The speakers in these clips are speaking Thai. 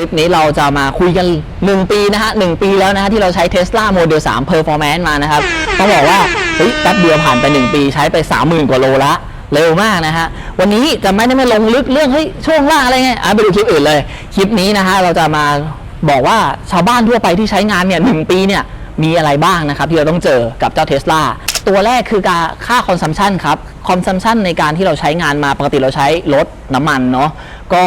ลิปนี้เราจะมาคุยกัน 1 ปีนะฮะหปีแล้วนะฮะที่เราใช้ Tesla Model 3 Performance มานะครับ ต้องบอกว่าเฮ้ยแป๊บเดียวผ่านไป 1 ปีใช้ไป 30,000 กว่าโลละเร็วมากนะฮะ วันนี้จะไม่ได้มาลงลึกเรื่องเฮ้ยช่วงล่างอะไรไงอะไปดูคลิปอื่นเลย คลิปนี้นะฮะเราจะมาบอกว่าชาวบ้านทั่วไปที่ใช้งานเนี่ยหปีเนี่ยมีอะไรบ้างนะครับที่เราต้องเจอกับเจ้าเทสลา ตัวแรกคือการค่าคอนซัมชันครับคอนซัมชันในการที่เราใช้งานมาปกติเราใช้รถน้ำมันเนาะก็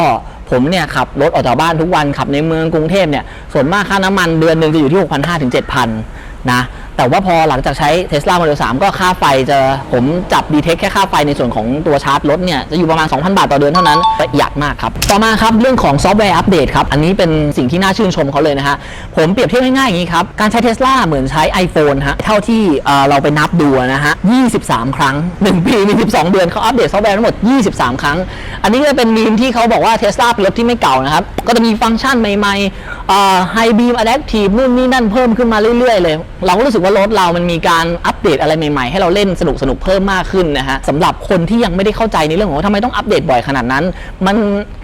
ผมเนี่ยขับรถออกจากบ้านทุกวันขับในเมืองกรุงเทพเนี่ยส่วนมากค่าน้ำมันเดือนหนึ่งจะอยู่ที่ 6,500ถึง7,000นะ แต่ว่าพอหลังจากใช้ Tesla Model 3 ก็ค่าไฟจะผมจับดีเทคแค่ค่าไฟในส่วนของตัวชาร์จรถเนี่ย จะอยู่ประมาณ 2,000 บาทต่อเดือนเท่านั้นประหยัดมากครับ ต่อมาครับ เรื่องของซอฟต์แวร์อัปเดตครับ อันนี้เป็นสิ่งที่น่าชื่นชมเขาเลยนะฮะ ผมเปรียบเทียบง่ายๆอย่างนี้ครับ การใช้ Tesla เหมือนใช้ iPhone ฮะเท่าที่เราไปนับดูนะฮะ 23 ครั้ง 1 ปีมี12 เดือนเขาอัปเดตซอฟต์แวร์ทั้งหมด 23 ครั้ง อันนี้ก็เป็นมีมที่เขาบอกว่า Tesla เป็นรถที่ไม่เก่านะครับก็จะมีฟังก์ชันใหม่ๆไฮบีมอะแดปทีฟนู่นนี่นั่นเพิ่มขึ้นมาเรื่อยๆเลยเราก็รู้สึกว่ารถเรามันมีการอัปเดตอะไรใหม่ๆ ให้เราเล่นสนุกสนุกๆเพิ่มมากขึ้นนะฮะสำหรับคนที่ยังไม่ได้เข้าใจในเรื่องของว่าทำไมต้องอัปเดตบ่อยขนาดนั้น มัน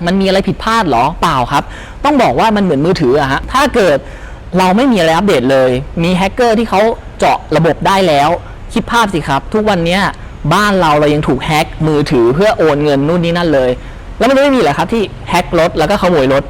มันมีอะไรผิดพลาดหรอเปล่าครับ ต้องบอกว่ามันเหมือนมือถืออะฮะถ้าเกิดเราไม่มีอะไรอัปเดตเลย มีแฮกเกอร์ที่เขาเจาะระบบได้แล้วคิดภาพสิครับ ทุกวันนี้บ้านเราเรายังถูกแฮกมือถือเพื่อโอนเงินนู่นนี่นั่นเลย แล้วมันไม่มีเหรอครับที่แฮกรถแล้วก็ขโมยรถ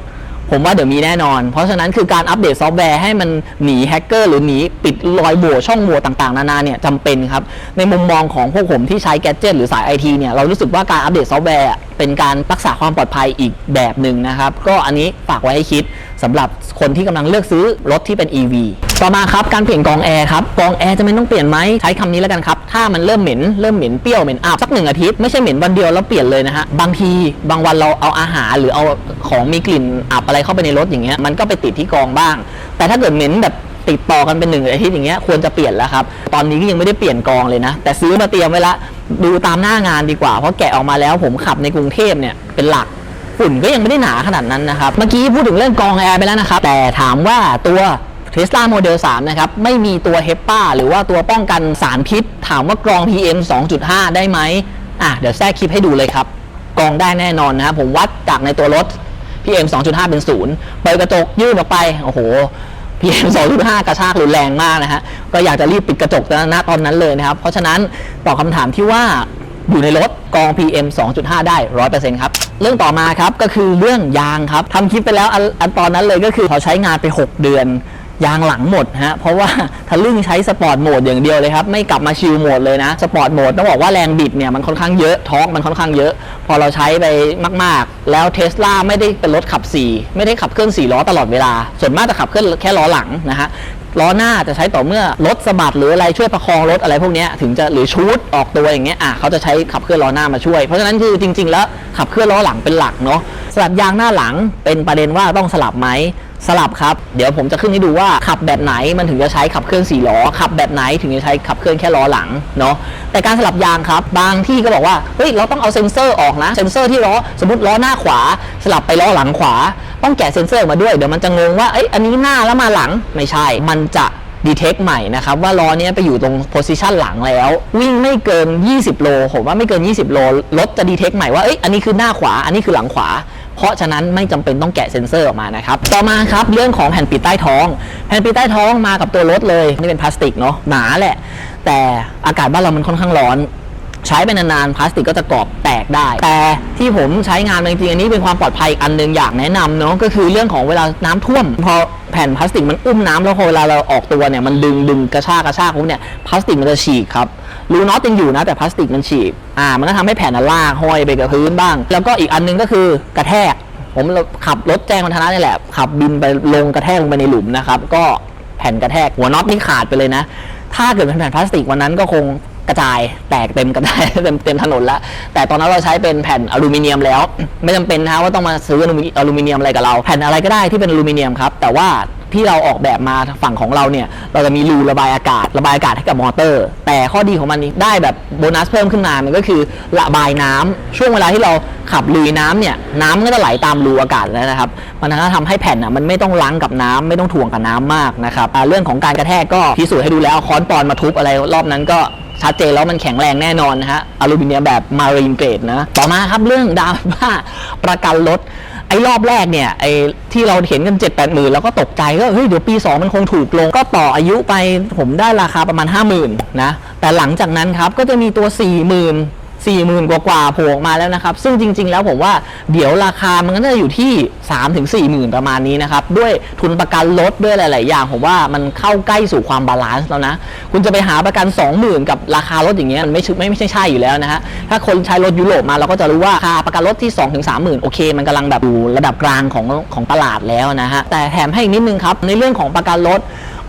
ผมว่าเดี๋ยวมีแน่นอน เพราะฉะนั้นคือการอัปเดตซอฟต์แวร์ให้มันหนีแฮกเกอร์หรือหนีปิดรอยโหว่ช่องโหว่ต่างๆ นานาเนี่ยจำเป็นครับ ในมุมมองของพวกผมที่ใช้แกดเจิตหรือสายไอทีเนี่ยเรารู้สึกว่าการอัปเดตซอฟต์แวร์เป็นการรักษาความปลอดภัยอีกแบบหนึ่งนะครับ ก็อันนี้ฝากไว้ให้คิดสำหรับคนที่กำลังเลือกซื้อรถที่เป็น EV ต่อมาครับการเปลี่ยนกองแอร์ครับกองแอร์จะไม่ต้องเปลี่ยนไหมใช้คำนี้แล้วกันครับถ้ามันเริ่มเหม็นเริ่มเหม็นเปรี้ยวเหม็นอับสักหนึ่งอาทิตย์ไม่ใช่เหม็นวันเดียวแล้วเปลี่ยนเลยนะฮะบางทีบางวันเราเอาอาหารหรือเอาของมีกลิ่นอับอะไรเข้าไปในรถอย่างเงี้ยมันก็ไปติดที่กองบ้าง แต่ถ้าเกิดเหม็นแบบติดต่อกันเป็นหนึ่งอาทิตย์อย่างเงี้ยควรจะเปลี่ยนแล้วครับ ตอนนี้ก็ยังไม่ได้เปลี่ยนกองเลยนะ แต่ซื้อมาเตรียมไว้ละดูตามหน้างานดีกว่า เพราะแกะออกมาแล้วผมขับในกรุงเทพเนี่ยเป็นหลักฝุ่นก็ยังไม่ได้หนาขนาดนั้นนะครับ เมื่อกี้พูดถึงเรื่องกองแอร์ไปแล้วนะครับ แต่ถามว่าตัว Tesla Model 3 นะครับ ไม่มีตัว HEPA หรือว่าตัวป้องกันสารพิษ ถามว่ากรอง PM 2.5 ได้ไหมอะเดี๋ยวแทรกคลิปให้ดูเลยครับ กรองได้แน่นอนนะครับผมวัดจากในตัวรถ PM 2.5 เป็นศูนย์เปิดกระจกยื่นออกไป โอ้โห PM 2.5 กระชากรุนแรงมากนะฮะ ก็อยากจะรีบปิดกระจกณตอนนั้นเลยนะครับ เพราะฉะนั้นตอบคำถามที่ว่าอยู่ในรถกรอง PM 2.5 ได้ 100%ครับ เรื่องต่อมาครับก็คือเรื่องยางครับทำคลิปไปแล้วอันอันตอนนั้นเลยก็คือพอใช้งานไป 6 เดือน ยางหลังหมดฮะเพราะว่าทะลึ่งใช้สปอร์ตโหมดอย่างเดียวเลยครับไม่กลับมาชิลโหมดเลยนะสปอร์ตโหมดต้องบอกว่าแรงบิดเนี่ยมันค่อนข้างเยอะท็อกมันค่อนข้างเยอะ พอเราใช้ไปมาก ๆ แล้วเทสลาไม่ได้เป็นรถขับ 4 ไม่ได้ขับเคลื่อน4ล้อตลอดเวลา ส่วนมากจะขับเคลื่อนแค่ล้อหลังนะฮะล้อหน้าจะใช้ต่อเมื่อรถสะบัดหรืออะไรช่วยประคองรถอะไรพวกนี้ถึงจะหรือชูดออกตัวอย่างเงี้ยอะเขาจะใช้ขับเคลื่อนล้อหน้ามาช่วย เพราะฉะนั้นคือจริง ๆ แล้วขับเคลื่อนล้อหลังเป็นหลักเนาะสลับยางหน้าหลังเป็นประเด็นว่าต้องสลับไหมสลับครับ เดี๋ยวผมจะขึ้นให้ดูว่าขับแบบไหนมันถึงจะใช้ขับเคลื่อนสี่ล้อขับแบบไหนถึงจะใช้ขับเคลื่อนแค่ล้อหลังเนาะแต่การสลับยางครับบางที่ก็บอกว่าเฮ้ยเราต้องเอาเซ็นเซอร์ออกนะเซ็นเซอร์ที่ล้อสมมติล้อหน้าขวา สลับไปล้อหลังขวา ต้องแกะเซ็นเซอร์มาด้วยเดี๋ยวมันจะงงว่าเอ้ยอันนี้หน้าแล้วมาหลังไม่ใช่ มันจะดีเทคใหม่นะครับว่าล้อเนี้ยไปอยู่ตรงโพซิชันหลังแล้ว วิ่งไม่เกิน 20 โล ผมว่าไม่เกิน 20 โลรถจะดีเทคใหม่ว่าเอ้ยอันนี้คือหน้าขวา อันนี้คือหลังขวา เพราะฉะนั้นไม่จำเป็นต้องแกะเซ็นเซอร์ออกมานะครับ ต่อมาครับเรื่องของแผ่นปิดใต้ท้อง แผ่นปิดใต้ท้องมากับตัวรถเลย นี่เป็นพลาสติกเนาะหนาแหละ แต่อากาศบ้านเรามันค่อนข้างร้อน ใช้ไปนานๆพลาสติกก็จะกรอบแตกได้ แต่ที่ผมใช้งานจริงๆอันนี้เป็นความปลอดภัยอีกอันหนึงอยากแนะนำเนาะก็คือเรื่องของเวลาน้ำท่วม พอแผ่นพลาสติกมันอุ้มน้ำแล้วพอเวลาเราออกตัวเนี่ยมันดึงดึงกระชากกระชากปุ๊บเนี่ยพลาสติกมันจะฉีกครับรูน็อตยังอยู่นะแต่พลาสติกมันฉีกอ่ามันก็ทำให้แผ่นน่ะลากห้อยไปกับพื้นบ้าง แล้วก็อีกอันหนึงก็คือกระแทก ผมขับรถแจ้งวัฒนะนี่แหละขับบินไปลงกระแทกลงไปในหลุมนะครับก็แผ่นกระแทกหัวน็อตนี่ขาดไปเลยนะ ถ้าเกิดเป็นแผ่นพลาสติกวันนั้นก็คง กระจายแตกเต็มกระจายเต็มเต็มถนนแล้วแต่ตอนนั้นเราใช้เป็นแผ่นอลูมิเนียมแล้ว ไม่จำเป็นนะว่าต้องมาซื้ออลูมิเนียมอะไรกับเรา แผ่นอะไรก็ได้ที่เป็นอลูมิเนียมครับแต่ว่าที่เราออกแบบมาฝั่งของเราเนี่ย เราจะมีรูระบายอากาศ ระบายอากาศให้กับมอเตอร์ แต่ข้อดีของมันนี้ได้แบบโบนัสเพิ่มขึ้นมา มันก็คือระบายน้ำช่วงเวลาที่เราขับลุยน้ำเนี่ย น้ำก็จะไหลตามรูอากาศแล้วนะครับ มันก็ทำให้แผ่นอะมันไม่ต้องล้างกับน้ำไม่ต้องถ่วงกับน้ำมากนะครับเรื่องของการกระแทกก็พิสูจน์ให้ดูแล้วค้อนปอนมาทุบอะไรรอบนั้นก็ ชัดเจนแล้วมันแข็งแรงแน่นอนนะฮะอลูมิเนียมแบบมารีนเกรดนะต่อมาครับเรื่องดราม่าประกันรถไอ้รอบแรกเนี่ยไอ้ที่เราเห็นกัน7 8หมื่นแล้วก็ตกใจก็เฮ้ยเดี๋ยวปี 2 มันคงถูกลง ก็ต่ออายุไปผมได้ราคาประมาณ 50,000นะแต่หลังจากนั้นครับก็จะมีตัว 40,000 4 0,000 กว่ากว่าๆโผล่ออกมาแล้วนะครับ ซึ่งจริง ๆ แล้วผมว่าเดี๋ยวราคามันก็จะอยู่ที่3ถึง4 0,000 ประมาณนี้นะครับ ด้วยทุนประกันลดด้วยหลาย ๆ อย่าง ผมว่ามันเข้าใกล้สู่ความบาลานซ์แล้วนะ คุณจะไปหาประกัน 20,000 กับราคารถอย่างเงี้ยมันไม่ชไม่ไม่ใช่ใช่อยู่แล้วนะฮะถ้าคนใช้รถยุโรปมาเราก็จะรู้ว่าราคาประกันรถที่2ถึง30,000 โอเค มันกำลังแบบอยู่ระดับกลางของของตลาดแล้วนะฮะแต่แถมให้อีกนิดนึงครับในเรื่องของประกันรถ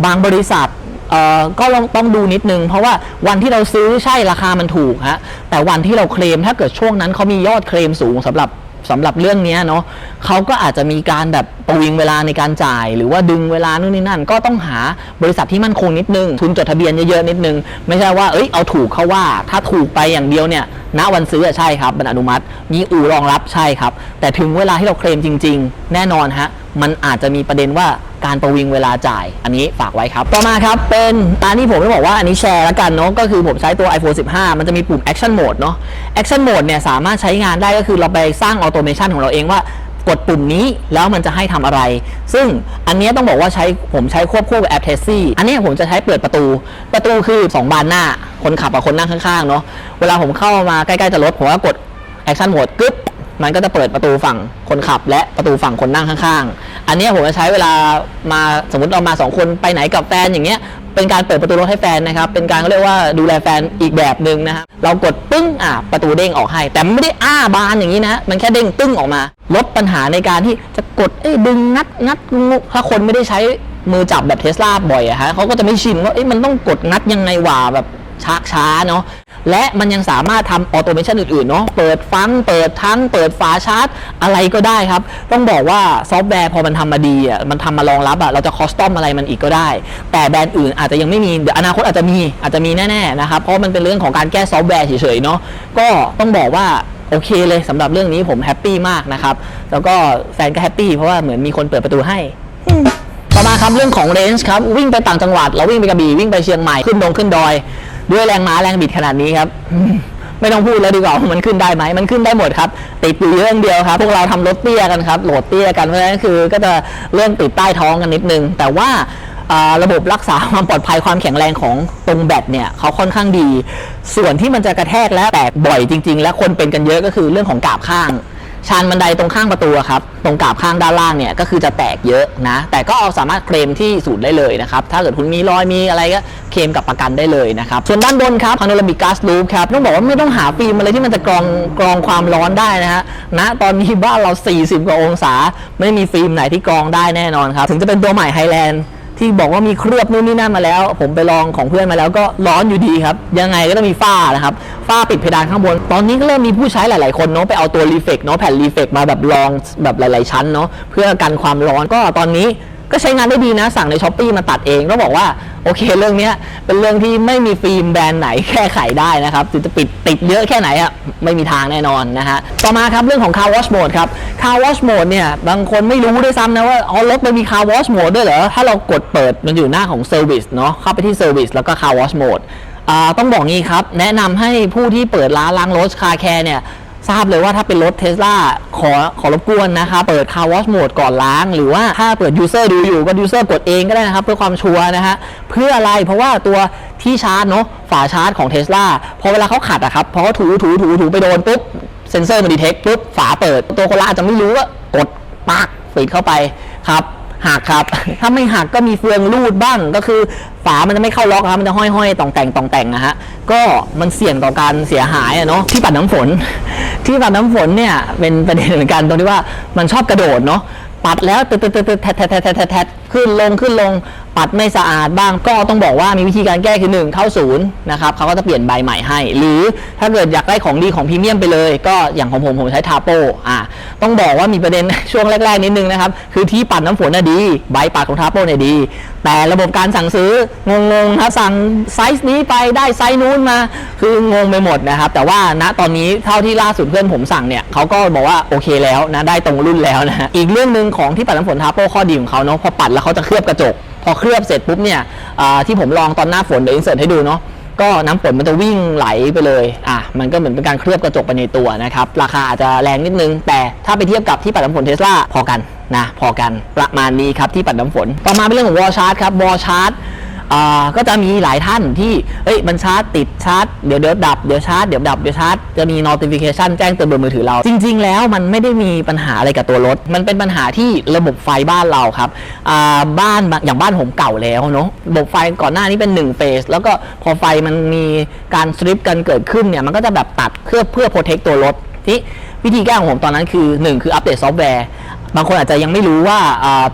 บางบริษัท เอ่อก็ลองต้องดูนิดนึง เพราะว่าวันที่เราซื้อใช่ราคามันถูกฮะแต่วันที่เราเคลมถ้าเกิดช่วงนั้นเขามียอดเคลมสูงสำหรับสำหรับเรื่องเนี้ยเนาะเขาก็อาจจะมีการแบบประวิงเวลาในการจ่าย หรือว่าดึงเวลานู่นนี่นั่น ก็ต้องหาบริษัทที่มั่นคงนิดนึง ทุนจดทะเบียนเยอะๆนิดนึง ไม่ใช่ว่าเอ้ยเอาถูกเขาว่า ถ้าถูกไปอย่างเดียวเนี่ยณวันซื้ออะใช่ครับมันอนุมัติ มีอู่รองรับใช่ครับ แต่ถึงเวลาที่เราเคลมจริง ๆ แน่นอนฮะ มันอาจจะมีประเด็นว่าการประวิงเวลาจ่ายอันนี้ฝากไว้ครับ ต่อมาครับ เป็นตานที่ผมจะบอกว่าอันนี้แชร์แล้วกันเนาะก็คือผมใช้ตัว iPhone 15 มันจะมีปุ่ม Action Mode เนาะ Action Mode เนี่ยสามารถใช้งานได้ก็คือเราไปสร้างออโตเมชันของเราเองว่ากดปุ่มนี้แล้วมันจะให้ทำอะไร ซึ่งอันนี้ต้องบอกว่าใช้ผมใช้ควบคู่กับแอป t e s i อันนี้ผมจะใช้เปิดประตู ประตูคือ 2 บานหน้า คนขับกับคนนั่งข้างๆเนาะเวลาผมเข้ามาใกล้ๆจะรถผมก็กด Action Mode กึ๊บ มันก็จะเปิดประตูฝั่งคนขับ และประตูฝั่งคนนั่งข้างๆ อันนี้ผมจะใช้เวลามาสมมติเรามาสองคนไปไหนกับแฟนอย่างเงี้ย เป็นการเปิดประตูรถให้แฟนนะครับ เป็นการเขาเรียกว่าดูแลแฟนอีกแบบหนึ่งนะครับ เรากดปึ้งอะประตูเด้งออกให้ แต่ไม่ได้อ้าบานอย่างนี้นะ มันแค่เด้งตึ้งออกมา ลดปัญหาในการที่จะกดเอ้ยดึงงัดงัดงุถ้าคนไม่ได้ใช้มือจับแบบเทสลาบ่อยอะฮะเขาก็จะไม่ชินว่าเอ้ยมันต้องกดงัดยังไงวะแบบช้าช้าๆเนาะ และมันยังสามารถทำออโตเมชันอื่นๆเนาะเปิดฟังก์เปิดทั้ง เปิดฝาชาร์จ อะไรก็ได้ครับ ต้องบอกว่าซอฟต์แวร์พอมันทำมาดีอะมันทำมารองรับอะเราจะคอสตอมอะไรมันอีกก็ได้ แต่แบรนด์อื่นอาจจะยังไม่มีเดี๋ยวอนาคตอาจจะมีอาจจะมีแน่ๆนะครับเพราะมันเป็นเรื่องของการแก้ซอฟต์แวร์เฉยๆเนาะก็ต้องบอกว่าโอเคเลยสำหรับเรื่องนี้ผมแฮปปี้มากนะครับแล้วก็แฟนก็แฮปปี้เพราะว่าเหมือนมีคนเปิดประตูให้ต่อมาครับเรื่องของเรนจ์ครับวิ่งไปต่างจังหวัดเราวิ่งไปกระบี่วิ่งไปเชียงใหม่ขึ้นดงขึ้นดอย ด้วยแรงม้าแรงบิดขนาดนี้ครับ ไม่ต้องพูดแล้วดีกว่ามันขึ้นได้ไหมมันขึ้นได้หมดครับ ติดอยู่เรื่องเดียวครับ พวกเราทำรถเตี้ยกันครับ โหลดเตี้ยกันเพราะฉะนั้นคือ ก็จะเรื่องติดใต้ท้องกันนิดนึง แต่ว่าอ่าระบบรักษาความปลอดภัยความแข็งแรงของตรงแบตเนี่ยเขาค่อนข้างดี ส่วนที่มันจะกระแทกและแตกบ่อยจริง ๆ และคนเป็นกันเยอะก็คือเรื่องของกาบข้าง ชานบันไดตรงข้างประตูอะครับ ตรงกาบข้างด้านล่างเนี่ยก็คือจะแตกเยอะนะ แต่ก็เอาสามารถเคลมที่ศูนย์ได้เลยนะครับ ถ้าเกิดคุณมีรอยมีอะไรก็เคลมกับประกันได้เลยนะครับ ส่วนด้านบนครับ Panoramic Glass Roof ครับต้องบอกว่าไม่ต้องหาฟิล์มอะไรที่มันจะกรองกรองความร้อนได้นะฮะณตอนนี้บ้านเรา 40 กว่าองศา ไม่มีฟิล์มไหนที่กรองได้แน่นอนครับ ถึงจะเป็นตัวใหม่ Highland ที่บอกว่ามีเคลือบนู่นนี่นั่นมาแล้ว ผมไปลองของเพื่อนมาแล้วก็ร้อนอยู่ดีครับ ยังไงก็ต้องมีฝ้านะครับฝ้าปิดเพดานข้างบน ตอนนี้ก็เริ่มมีผู้ใช้หลาย ๆ คนเนาะไปเอาตัวรีเฟกเนาะแผ่นรีเฟกมาแบบลองแบบหลาย ๆ ชั้นเนาะเพื่อกันความร้อนก็ตอนนี้ ก็ใช้งานได้ดีนะ สั่งในช้อปปีมาตัดเองก็บอกว่าโอเคเรื่องนี้เป็นเรื่องที่ไม่มีฟิล์มแบรนด์ไหนแก้ไขได้นะครับถึงจะปิดติดเยอะแค่ไหนอะไม่มีทางแน่นอนนะฮะต่อมาครับเรื่องของ car wash mode ครับ car wash mode เนี่ยบางคนไม่รู้ด้วยซ้ำนะว่าอ๋อรถมันมี car wash mode ด้วยเหรอถ้าเรากดเปิดมันอยู่หน้าของ service เนาะเข้าไปที่ service แล้วก็ car wash mode ต้องบอกงี้ครับ แนะนำให้ผู้ที่เปิดร้านล้างรถ car care เนี่ย ทราบเลยว่าถ้าเป็นรถเทสลาขอขอรบกวนนะครับเปิด car wash mode ก่อนล้าง หรือว่าถ้าเปิด user ดูอยู่ก็ user กดเองก็ได้นะครับ เพื่อความชัวร์นะฮะเพื่ออะไรเพราะว่าตัวที่ชาร์จเนาะฝาชาร์จของเทสลาพอเวลาเขาขัดอะครับพอเขาถูถูถูถูไปโดนปุ๊บเซนเซอร์มันดีเทคปุ๊บฝาเปิดตัวคนละอาจจะไม่รู้ว่ากดปักปิดเข้าไปครับ หักครับ ถ้าไม่หักก็มีเฟืองรูดบ้าง ก็คือฝามันจะไม่เข้าล็อกครับ มันจะห้อยๆต่องแต่งต่องแต่งนะฮะ ก็มันเสี่ยงต่อการเสียหายอะเนาะ ที่ปัดน้ำฝน ที่ปัดน้ำฝนเนี่ยเป็นประเด็นเหมือนกันตรงที่ว่ามันชอบกระโดดเนาะ ปัดแล้วตึ๊ดตึ๊ดตึ๊ดแทะแทะแทะแทะแทะแทะ ขึ้นลงขึ้นลงปัดไม่สะอาดบ้างก็ต้องบอกว่ามีวิธีการแก้คือหนึ่งเข้าศูนย์นะครับเขาก็จะเปลี่ยนใบใหม่ให้ หรือถ้าเกิดอยากได้ของดีของพรีเมียมไปเลย ก็อย่างของผมผมใช้ทาโปอ่าต้องบอกว่ามีประเด็นช่วงแรกๆนิดนึงนะครับคือที่ปัดน้ำฝนน่ะดี ใบปัดของทาโปเนี่ยดี แต่ระบบการสั่งซื้องงๆนะสั่งไซส์นี้ไปได้ไซส์นู้นมา คืองงไปหมดนะครับ แต่ว่าณตอนนี้เท่าที่ล่าสุดเพื่อนผมสั่งเนี่ยเขาก็บอกว่าโอเคแล้วนะได้ตรงรุ่นแล้วนะฮะอีกเรื่องหนึ่งของที่ปัดน้ำฝนทาโปข้อดีของเขาเนาะพอปัดแล้วเขาจะเคลือบกระจก พอเคลือบเสร็จปุ๊บเนี่ยที่ผมลองตอนหน้าฝนเดี๋ยวอินเสิร์ตให้ดูเนาะก็น้ำฝนมันจะวิ่งไหลไปเลยอะมันก็เหมือนเป็นการเคลือบกระจกไปในตัวนะครับ ราคาอาจจะแรงนิดนึง แต่ถ้าไปเทียบกับที่ปัดน้ำฝนเทสลาพอกันนะพอกันประมาณนี้ครับที่ปัดน้ำฝน ต่อมาเป็นเรื่องของวอลชาร์ตครับวอลชาร์ต อ่าก็จะมีหลายท่านที่เอ้ยมันชาร์จติดชาร์จเดี๋ยวเดี๋ยวดับเดี๋ยวชาร์จเดี๋ยวดับเดี๋ยวชาร์จจะมี notification แจ้งเตือนบนมือถือเรา จริง ๆ แล้วมันไม่ได้มีปัญหาอะไรกับตัวรถ มันเป็นปัญหาที่ระบบไฟบ้านเราครับอ่าบ้านอย่างบ้านผมเก่าแล้วเนาะระบบไฟก่อนหน้านี้เป็น1เฟสแล้วก็พอไฟมันมีการสตริปกันเกิดขึ้นเนี่ยมันก็จะแบบตัดเพื่อเพื่อโปรเทคตัวรถที่วิธีแก้ของผมตอนนั้นคือ 1 คืออัปเดตซอฟต์แวร์ บางคนอาจจะยังไม่รู้ว่า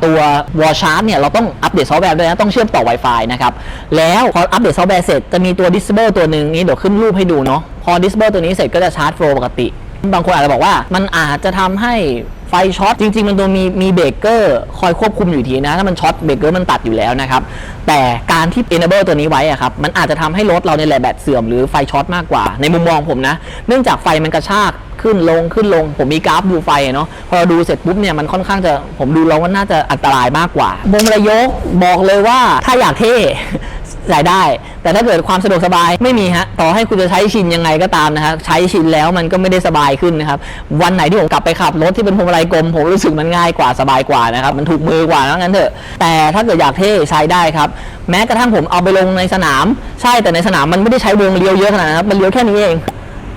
ตัว Wall Chart เนี่ยเราต้องอัปเดตซอฟต์แวร์ด้วยนะ ต้องเชื่อมต่อ Wi-Fi นะครับ แล้วพออัปเดตซอฟต์แวร์เสร็จจะมีตัว Disable ตัวหนึ่งนี้เดี๋ยวขึ้นรูปให้ดูเนาะพอ Disable ตัวนี้เสร็จก็จะชาร์จโฟลปกติ บางคนอาจจะบอกว่ามันอาจจะทำให้ ไฟช็อตจริง ๆ มันตัวมีมีเบรกเกอร์คอยควบคุมอยู่ทีนะ ถ้ามันช็อตเบรกเกอร์มันตัดอยู่แล้วนะครับ แต่การที่ enable ตัวนี้ไว้อะครับ มันอาจจะทำให้รถเราในแหละแบตเสื่อมหรือไฟช็อตมากกว่า ในมุมมองผมนะ เนื่องจากไฟมันกระชากขึ้นลงขึ้นลง ผมมีกราฟดูไฟเนาะพอเราดูเสร็จปุ๊บเนี่ยมันค่อนข้างจะผมดูแล้วว่าน่าจะอันตรายมากกว่าวงระยกบอกเลยว่าถ้าอยากเท่ ใส่ได้ แต่ถ้าเกิดความสะดวกสบายไม่มีฮะต่อให้คุณจะใช้ชินยังไงก็ตามนะฮะใช้ชินแล้วมันก็ไม่ได้สบายขึ้นนะครับวันไหนที่ผมกลับไปขับรถที่เป็นพวงมาลัยกลมผมรู้สึกมันง่ายกว่าสบายกว่านะครับมันถูกมือกว่างั้นเถอะ แต่ถ้าเกิดอยากเท่ใช้ได้ครับแม้กระทั่งผมเอาไปลงในสนาม ใช่แต่ในสนามมันไม่ได้ใช้วงเลี้ยวเยอะขนาดนั้นครับมันเลี้ยวแค่นี้เอง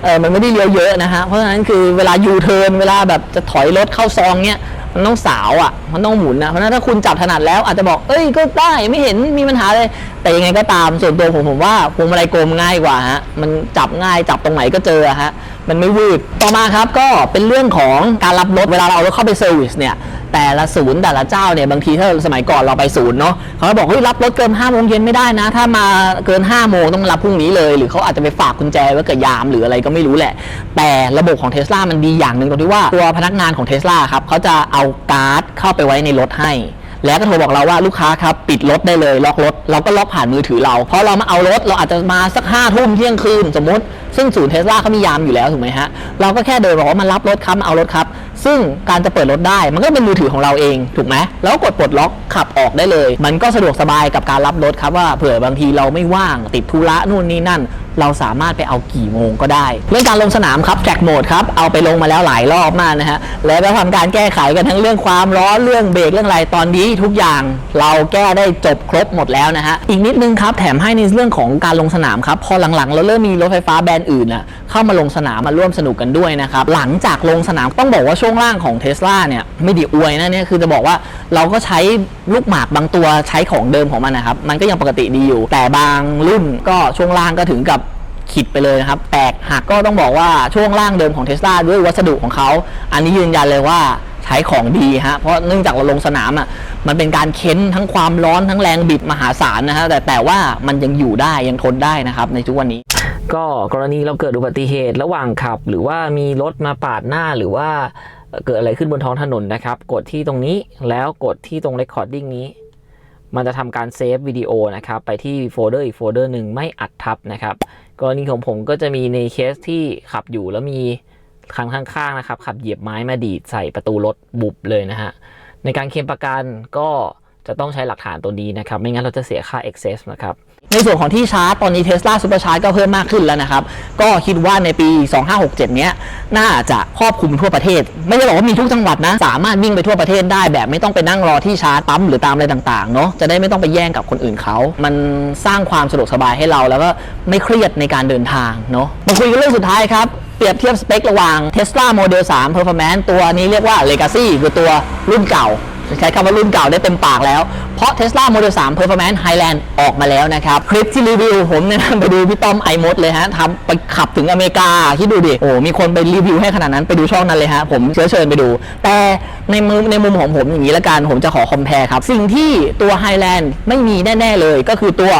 เออมันไม่ได้เลี้ยวเยอะนะฮะเพราะฉะนั้นคือเวลายูเทิร์นเวลาแบบจะถอยรถเข้าซองเนี้ย มันต้องสาวอะ มันต้องหมุนนะ เพราะนั้นถ้าคุณจับถนัดแล้วอาจจะบอก เอ้ย ก็ได้ไม่เห็นมีปัญหาเลย แต่ยังไงก็ตามส่วนตัวผมผมว่าพวงมาลัยกลมง่ายกว่าฮะ มันจับง่ายจับตรงไหนก็เจอฮะ มันไม่วืด ต่อมาครับก็เป็นเรื่องของการรับรถ เวลาเราเอารถเข้าไปเซอร์วิสเนี่ย แต่ละศูนย์แต่ละเจ้าเนี่ยบางทีถ้าสมัยก่อนเราไปศูนย์เนาะเขาบอกเฮ้ยรับรถเกิน5้าโมงเย็นไม่ได้นะ ถ้ามาเกิน5้าโมงต้องมารับพรุ่งนี้เลย หรือเขาอาจจะไปฝากกุญแจไว้กับยามหรืออะไรก็ไม่รู้แหละ แต่ระบบของเทสลามันดีอย่างหนึ่งตรงที่ว่าตัวพนักงานของเทสลาครับเขาจะเอาการ์ดเข้าไปไว้ในรถให้แล้วก็โทรบอกเราว่าลูกค้าครับปิดรถได้เลยล็อกรถ เราก็ล็อกผ่านมือถือเรา เพราะเรามาเอารถเราอาจจะมาสักห้าทุ่มเที่ยงคืนสมมติ ซึ่งศูนย์เทสลาเขามียามอยู่แล้วถูกไหมฮะ เราก็แค่เดินบอกว่ามารับรถครับมาเอารถครับ ซึ่งการจะเปิดรถได้มันก็เป็นมือถือของเราเองถูกไหมแล้วก็กดปลดล็อกขับออกได้เลย มันก็สะดวกสบายกับการรับรถครับว่าเผื่อบางทีเราไม่ว่างติดธุระนู่นนี่นั่นเราสามารถไปเอากี่โมงก็ได้ เรื่องการลงสนามครับแทร็กโหมดครับ เอาไปลงมาแล้วหลายรอบมากนะฮะ แล้วก็ทำการแก้ไขกันทั้งเรื่องความร้อนเรื่องเบรกเรื่องอะไรตอนนี้ทุกอย่างเราแก้ได้จบครบหมดแล้วนะฮะ อีกนิดนึงครับแถมให้ในเรื่องของการลงสนามครับ พอหลังๆ เราเริ่มมีรถไฟฟ้าแบรนด์อื่นน่ะเข้ามาลงสนามมาร่วมสนุกกันด้วยนะครับ หลังจากลงสนามต้องบอกว่าช่วงล่างของเทสลาเนี่ยไม่ดีอวยนะเนี่ยคือจะบอกว่าเราก็ใช้ลูกหมากบางตัวใช้ของเดิมของมันนะครับมันก็ยังปกติดีอยู่ แต่บางรุ่นก็ช่วงล่างก็ถึงกับ ขิดไปเลยนะครับ แตกหักก็ต้องบอกว่าช่วงล่างเดิมของเทสลาด้วยวัสดุของเขา อันนี้ยืนยันเลยว่าใช้ของดีฮะ เพราะเนื่องจากเราลงสนามอะ มันเป็นการเค้นทั้งความร้อนทั้งแรงบิดมหาศาลนะฮะ แต่แต่ว่ามันยังอยู่ได้ยังทนได้นะครับในทุกวันนี้ ก็กรณีเราเกิดอุบัติเหตุระหว่างขับ หรือว่ามีรถมาปาดหน้าหรือว่าเกิดอะไรขึ้นบนท้องถนนนะครับ กดที่ตรงนี้แล้วกดที่ตรง recording นี้ มันจะทำการเซฟวิดีโอนะครับ ไปที่โฟลเดอร์อีกโฟลเดอร์หนึ่งไม่อัดทับนะครับ กรณีของผมก็จะมีในเคสที่ขับอยู่แล้วมีคันข้างๆนะครับ ขับเหยียบไม้มาดีดใส่ประตูรถบุบเลยนะฮะ ในการเคลมประกันก็จะต้องใช้หลักฐานตัวนี้นะครับ ไม่งั้นเราจะเสียค่า excess นะครับ ในส่วนของที่ชาร์จตอนนี้ Tesla Supercharge ก็เพิ่มมากขึ้นแล้วนะครับ ก็คิดว่าในปี 2567 เนี้ย น่าจะครอบคลุมทั่วประเทศ ไม่ได้บอกว่ามีทุกจังหวัดนะ สามารถวิ่งไปทั่วประเทศได้แบบไม่ต้องไปนั่งรอที่ชาร์จปั๊มหรือตามอะไรต่างๆเนาะจะได้ไม่ต้องไปแย่งกับคนอื่นเขา มันสร้างความสะดวกสบายให้เราแล้วก็ไม่เครียดในการเดินทางเนาะมาคุยกันเรื่องสุดท้ายครับเปรียบเทียบสเปคระหว่าง Tesla Model 3 Performance ตัวนี้เรียกว่า Legacy คือตัวรุ่นเก่า ใช้คำว่ารุ่นเก่าได้เต็มปากแล้ว เพราะ Tesla Model 3 Performance Highland ออกมาแล้วนะครับ คลิปที่รีวิวผมแนะนำไปดูพี่ต้อมไอมดเลยฮะทำไปขับถึงอเมริกาคิดดูดิ โอ้ มีคนไปรีวิวให้ขนาดนั้นไปดูช่องนั้นเลยฮะ ผมเชื้อเชิญไปดู แต่ในมุมในมุมของผมอย่างนี้ละกัน ผมจะขอคอมเพลครับ สิ่งที่ตัว Highland ไม่มีแน่ ๆ เลยก็คือตัว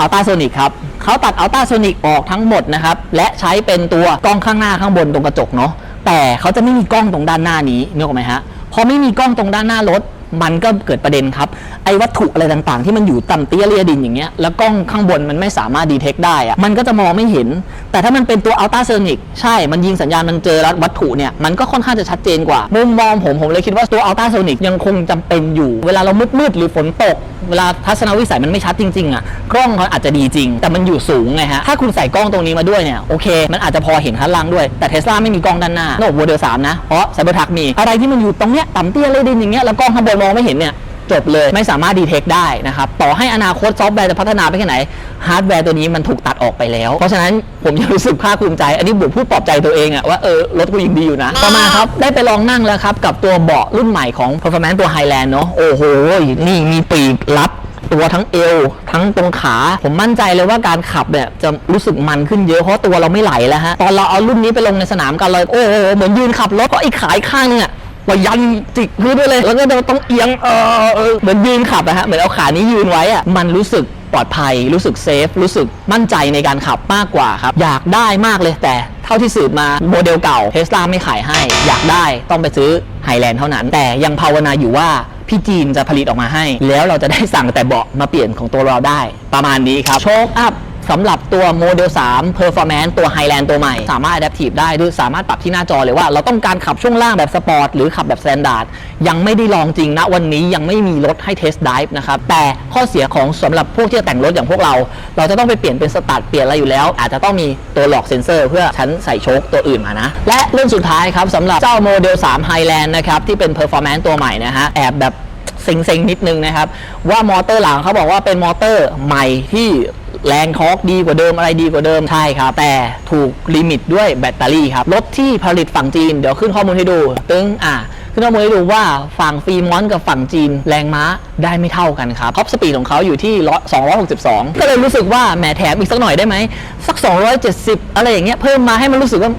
อัลต s าโซนิกครับเขาตัดอัลต s าโซนิกออกทั้งหมดนะครับ และใช้เป็นตัวกล้องข้างหน้าข้างบนตรงกระจกเนาะแต่เขาจะไม่มีกล้องตรงด้านหน้านี้นึกออกไหมฮะ พอไม่มีกล้องตรงด้านหน้ารถ มันก็เกิดประเด็นครับ ไอ้วัตถุอะไรต่างๆ ที่มันอยู่ต่ำเตี้ยเรียดินอย่างเงี้ย แล้วกล้องข้างบนมันไม่สามารถดีเทคได้อะมันก็จะมองไม่เห็น แต่ถ้ามันเป็นตัวอัลตราเซอร์นิกใช่ มันยิงสัญญาณมันเจอวัตถุเนี่ย มันก็ค่อนข้างจะชัดเจนกว่า มุมมองผมผมเลยคิดว่าตัวอัลตราโซนิกยังคงจำเป็นอยู่ เวลาเรามืดๆหรือฝนตก เวลาทัศนวิสัยมันไม่ชัดจริงๆอะ กล้องเขาอาจจะดีจริง แต่มันอยู่สูงไงฮะ ถ้าคุณใส่กล้องตรงนี้มาด้วยเนี่ย โอเค มันอาจจะพอเห็นข้างล่างด้วย แต่เทสลาไม่มีกล้องด้านหน้าโลกโมเดลสามนะ เพราะไซเบอร์ทักมี อะไรที่มันอยู่ตรงเนี้ยต่ำเตี้ยเลยดินอย่างเงี้ยแล้วกล้องข้างบนมองไม่เห็นเนี่ยจบเลยไม่สามารถดีเทคได้นะครับ ต่อให้อนาคตซอฟต์แวร์จะพัฒนาไปแค่ไหนฮาร์ดแวร์ตัวนี้มันถูกตัดออกไปแล้ว เพราะฉะนั้นผมยังรู้สึกภาคภูมิใจ อันนี้บุกพูดปลอบใจตัวเองอะว่าเออรถกูยังดีอยู่นะ ต่อมาครับ ได้ไปลองนั่งแล้วครับ กับตัวเบาะรุ่นใหม่ของ Performance ตัว Highland เนอะโอ้โห นี่มีปีกรับตัวทั้งเอวทั้งตรงขา ผมมั่นใจเลยว่าการขับเนี่ยจะรู้สึกมันขึ้นเยอะเพราะตัวเราไม่ไหลแล้วฮะตอนเราเอารุ่นนี้ไปลงในสนามกันเลยโอ้โหเหมือนยืนขับรถก็ไอ้ขายข้างนึงอะ ว่ายันจิกพื้นไปเลย แล้วก็ต้องเอียงเออเออเหมือนยืนขับอะฮะเหมือนเอาขานี้ยืนไว้อะมันรู้สึกปลอดภัย รู้สึกเซฟ รู้สึกมั่นใจในการขับมากกว่าครับ อยากได้มากเลยแต่เท่าที่สืบมาโมเดลเก่าเทสลาไม่ขายให้ อยากได้ต้องไปซื้อไฮแลนด์เท่านั้น แต่ยังภาวนาอยู่ว่าพี่จีนจะผลิตออกมาให้ แล้วเราจะได้สั่งแต่เบาะมาเปลี่ยนของตัวเราได้ ประมาณนี้ครับโชคอัพ สำหรับตัวโมเดล3 Performance ตัว Highland ตัวใหม่ สามารถ Adaptive ได้ด้วยสามารถปรับที่หน้าจอเลยว่า เราต้องการขับช่วงล่างแบบสปอร์ตหรือขับแบบ Standard ยังไม่ได้ลองจริงนะวันนี้ยังไม่มีรถให้ Test Drive นะครับ แต่ข้อเสียของสำหรับพวกที่จะแต่งรถอย่างพวกเรา เราจะต้องไปเปลี่ยนเป็นสตาร์ทเปลี่ยนอะไรอยู่แล้ว อาจจะต้องมีตัวหลอกเซ็นเซอร์เพื่อชั้นใส่โชคตัวอื่นมานะและเรื่องสุดท้ายครับสำหรับเจ้าโมเดล3 Highland นะครับที่เป็น Performance ตัวใหม่นะฮะแอบแบบเซ็งๆนิดนึงนะครับว่ามอเตอร์หลังเขาบอกว่าเป็นมอเตอร์ใหม่ที่ แรงทอร์กดีกว่าเดิมอะไรดีกว่าเดิมใช่ครับ แต่ถูกลิมิตด้วยแบตเตอรี่ครับรถที่ผลิตฝั่งจีนเดี๋ยวขึ้นข้อมูลให้ดู ตึงอ่ะขึ้นข้อมูลให้ดูว่าฝั่งฟรีมอนกับฝั่งจีนแรงม้าได้ไม่เท่ากันครับท็อปสปีดของเขาอยู่ที่ 262 ก็เลยรู้สึกว่าแหมแถมอีกสักหน่อยได้ไหม สัก 270 อะไรอย่างเงี้ยเพิ่มมาให้มันรู้สึกว่า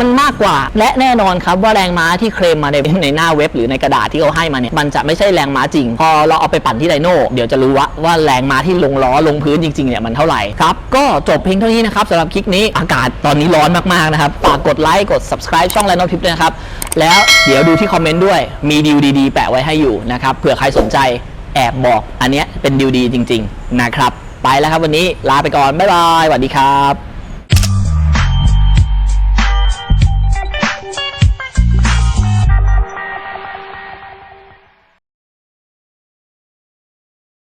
มันมากกว่า และแน่นอนครับว่าแรงม้าที่เคลมมาในในหน้าเว็บ หรือในกระดาษที่เขาให้มาเนี่ยมันจะไม่ใช่แรงม้าจริง พอเราเอาไปปั่นที่ไดโน่เดี๋ยวจะรู้ว่าว่าแรงม้าที่ลงล้อลงพื้นจริงๆเนี่ยมันเท่าไหร่ครับก็จบเพียงเท่านี้นะครับสำหรับคลิปนี้อากาศตอนนี้ร้อนมากๆนะครับฝากกดไลค์กด subscribe ช่องแลนด์ทิปด้วยนะครับแล้วเดี๋ยวดูที่คอมเมนต์ด้วย มีดีลดีๆ แปะไว้ให้อยู่นะครับเผื่อใครสนใจแอบบอกอันเนี้ยเป็นดีลดีจริง ๆ นะครับ ไปแล้วครับวันนี้ลาไปก่อน บ๊ายบายสวัสดีครับ